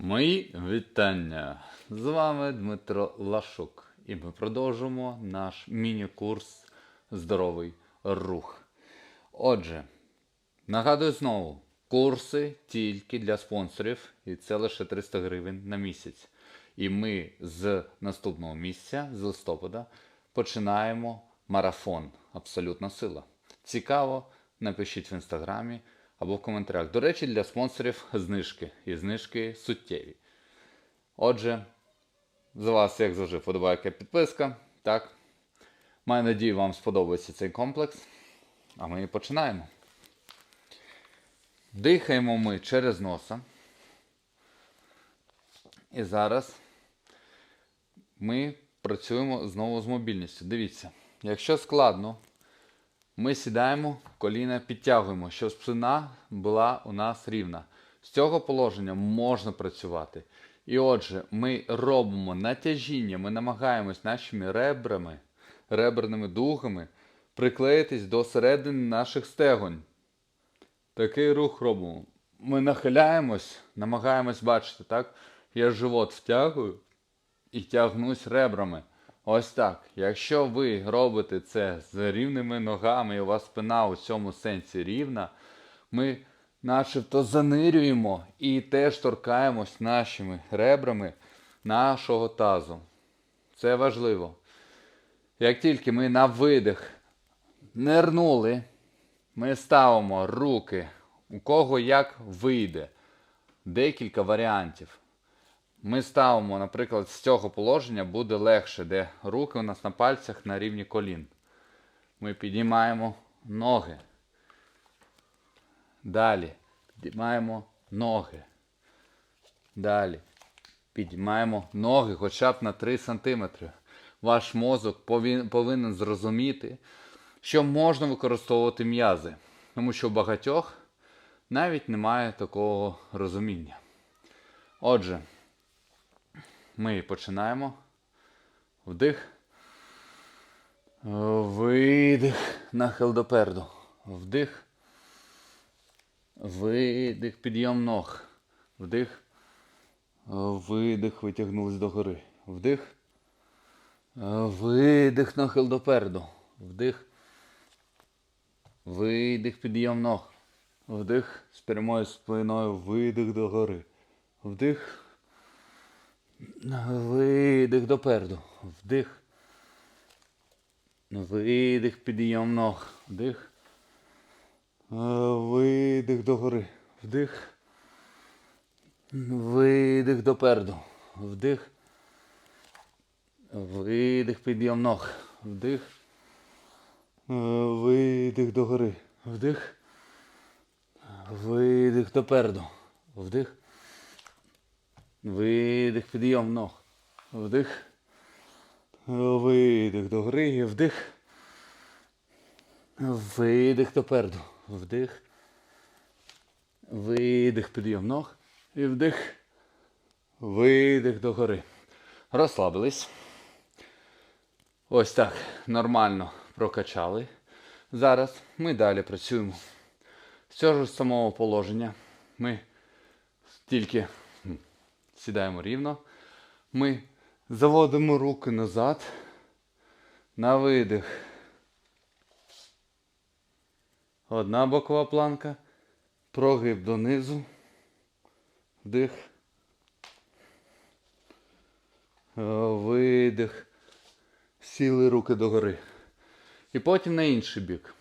Мої вітання! З вами Дмитро Лашук. І ми продовжимо наш міні-курс Здоровий рух. Отже, нагадую знову, курси тільки для спонсорів, і це лише 300 гривень на місяць. І ми з наступного місяця, з листопада, починаємо марафон Абсолютна сила. Цікаво, напишіть в інстаграмі або в коментарях. До речі, для спонсорів знижки. І знижки суттєві. Отже, за вас, як завжди, подобається підписка. Так. Маю надію, вам сподобається цей комплекс. А ми починаємо. Дихаємо ми через носа. І зараз ми працюємо знову з мобільністю. Дивіться, якщо складно, ми сідаємо, коліна підтягуємо, щоб спина була у нас рівна. З цього положення можна працювати. І отже, ми робимо натяжіння, ми намагаємось нашими ребрами, реберними дугами приклеїтись до середини наших стегонь. Такий рух робимо. Ми нахиляємось, намагаємось бачити, так? Я живот втягую і тягнусь ребрами. Ось так. Якщо ви робите це з рівними ногами, і у вас спина у цьому сенсі рівна, ми начебто занирюємо і теж торкаємось нашими ребрами нашого тазу. Це важливо. Як тільки ми на видих нирнули, ми ставимо руки, у кого як вийде. Декілька варіантів. Ми ставимо, наприклад, з цього положення буде легше, де руки у нас на пальцях на рівні колін. Ми підіймаємо ноги. Далі підіймаємо ноги. Далі. Підіймаємо ноги хоча б на 3 см. Ваш мозок повинен зрозуміти, що можна використовувати м'язи. Тому що у багатьох навіть немає такого розуміння. Отже, ми починаємо. Вдих. Видих. Нахил допереду. Вдих. Видих. Підйом ног. Вдих. Видих. Витягнулись догори. Вдих. Видих. Нахил допереду. Вдих. Видих. Підйом ног. Вдих. З прямою спиною. Видих догори. Вдих. Видих допереду. Вдих. Видих, підйом ног. Вдих. Е, Видих догори. Вдих. Видих допереду. Вдих. Видих, підйом ног. Вдих. Е, Видих догори. Вдих. Видих допереду. Вдих. Видих, підйом ног. Вдих. Видих до гри. Вдих. Видих допереду. Вдих. Видих, підйом ног. І вдих. Видих до гори. Розслабились. Ось так. Нормально прокачали. Зараз ми далі працюємо. З цього ж самого положення ми тільки Сідаємо рівно. Ми заводимо руки назад. На видих. Одна бокова планка. Прогиб донизу. Вдих. Видих. Сіли руки догори. І потім на інший бік.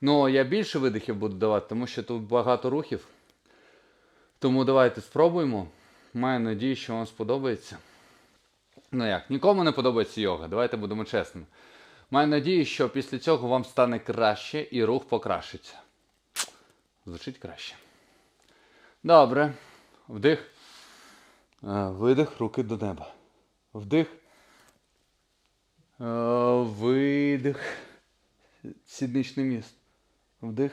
Ну, я більше видихів буду давати, тому що тут багато рухів. Тому давайте спробуємо. Маю надію, що вам сподобається. Ну як, нікому не подобається йога, давайте будемо чесними. Маю надію, що після цього вам стане краще і рух покращиться. Звучить краще. Добре. Вдих. Е, Видих, руки до неба. Вдих. Е, Видих. Сідничний міст. Вдих.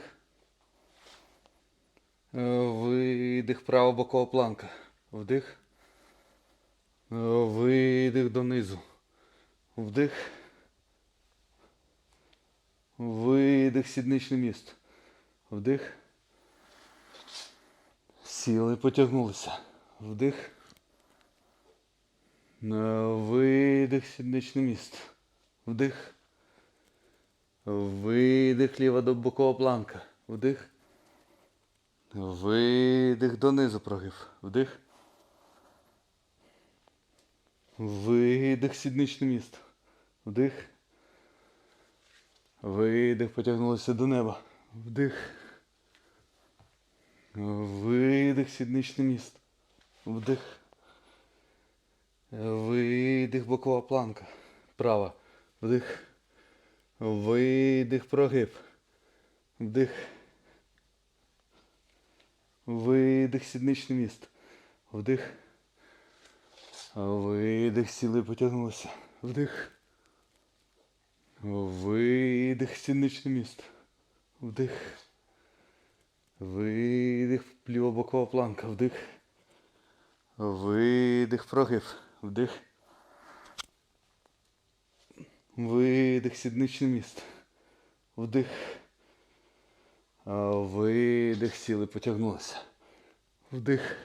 Е, Видих, права бокова планка. Вдих. Е, Видих донизу. Вдих. Видих, сідничний міст. Вдих. Сіли, потягнулися. Вдих. Е, Видих, сідничне місце. Вдих. Видих, ліва до бокова планка. Вдих. Видих донизу прогиб. Вдих. Видих, сідничне місце. Вдих. Видих, потягнулося до неба. Вдих. Видих, сідничне місце. Вдих. Видих, бокова планка. Права. Вдих. Видих, прогиб. Вдих. Видих, сідничне місце. Вдих. Видих, сіли, потягнулися. Вдих. Видих, сідничне місце. Вдих. Видих, плівобокова планка. Вдих. Видих, прогиб. Вдих. Видих, сідничне місце. Вдих. Видих, сіли, потягнулися. Вдих.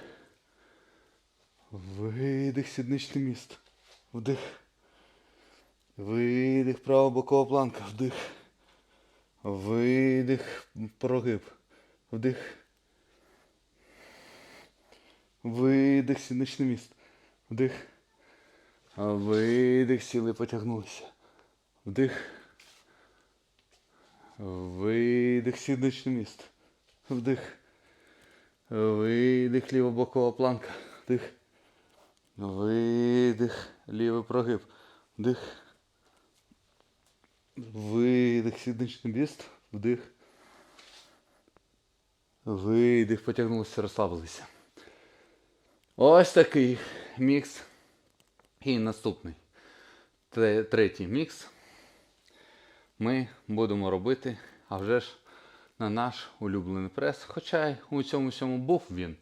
Видих, сідничне місце. Вдих. Видих, права бокова планка. Вдих. Видих, прогиб. Вдих. Видих, сідничне місце. Вдих. Видих, сіли, потягнулися. Вдих. Видих, сідничне місце. Вдих. Видих, ліва бокова планка. Вдих. Видих, лівий прогиб. Вдих. Видих, сідничне місце. Вдих. Видих, потягнулися, розслабилися. Ось такий мікс. І наступний. Третій мікс. Ми будемо робити, а вже ж на наш улюблений прес. Хоча у цьому всьому був він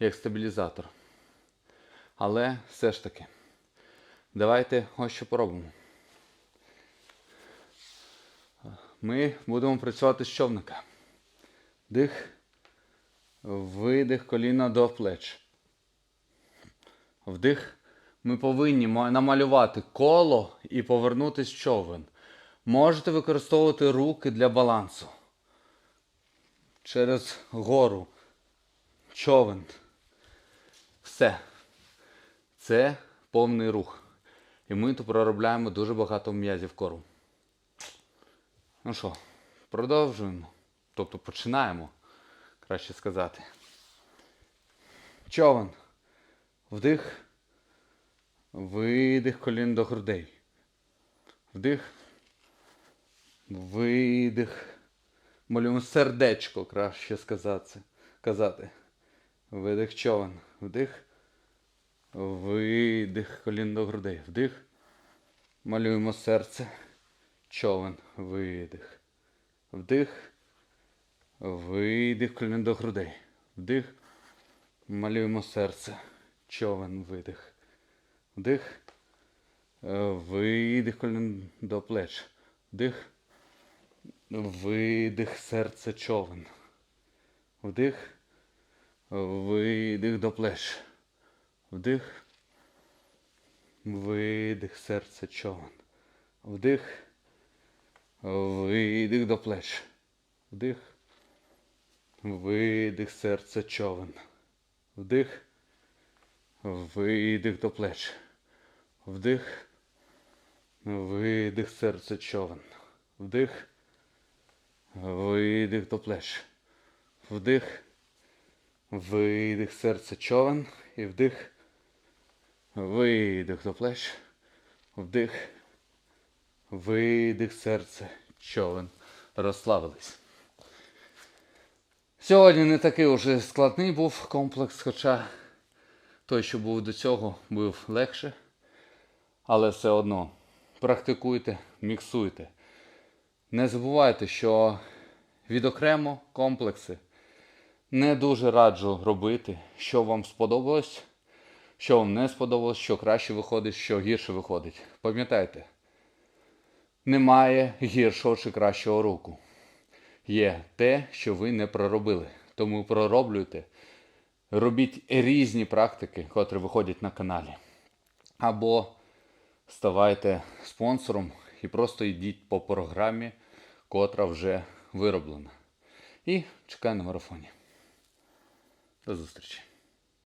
як стабілізатор. Але все ж таки. Давайте ось що поробимо. Ми будемо працювати з човника. Дих. Видих коліна до плеч. Вдих. Ми повинні намалювати коло і повернутись в човен. Можете використовувати руки для балансу. Через гору. Човен. Все. Це повний рух. І ми тут проробляємо дуже багато м'язів кору. Ну що, продовжуємо. Тобто починаємо, краще сказати. Човен. Вдих. Видих колін до грудей. Вдих. Видих. Малюємо сердечко, краще сказати. казати. Видих човен. Вдих. Видих колін до грудей. Вдих. Малюємо серце. Човен. Видих. Вдих. Видих колін до грудей. Вдих. Малюємо серце. Човен. Видих. Вдих. Видих колін до плеч. Вдих. Видих серце човен. Вдих. Видих до плеч. Вдих. Видих серце човен. Вдих. Видих до плеч. Вдих. Видих серце човен. Вдих. Видих до плеч. Вдих. Видих серце човен. Вдих. Видих до плеч. Вдих. Видих серце човен. І вдих. Видих до плеч. Вдих. Видих серце човен. Розслабились. Сьогодні не такий уже складний був комплекс, хоча той, що був до цього, був легше. Але все одно практикуйте, міксуйте. Не забувайте, що відокремо комплекси не дуже раджу робити, що вам сподобалось, що вам не сподобалось, що краще виходить, що гірше виходить. Пам'ятайте, немає гіршого чи кращого року. Є те, що ви не проробили. Тому пророблюйте робіть різні практики, котрі виходять на каналі. Або ставайте спонсором і просто йдіть по програмі, котра вже вироблена. І чекаю на марафоні. До зустрічі!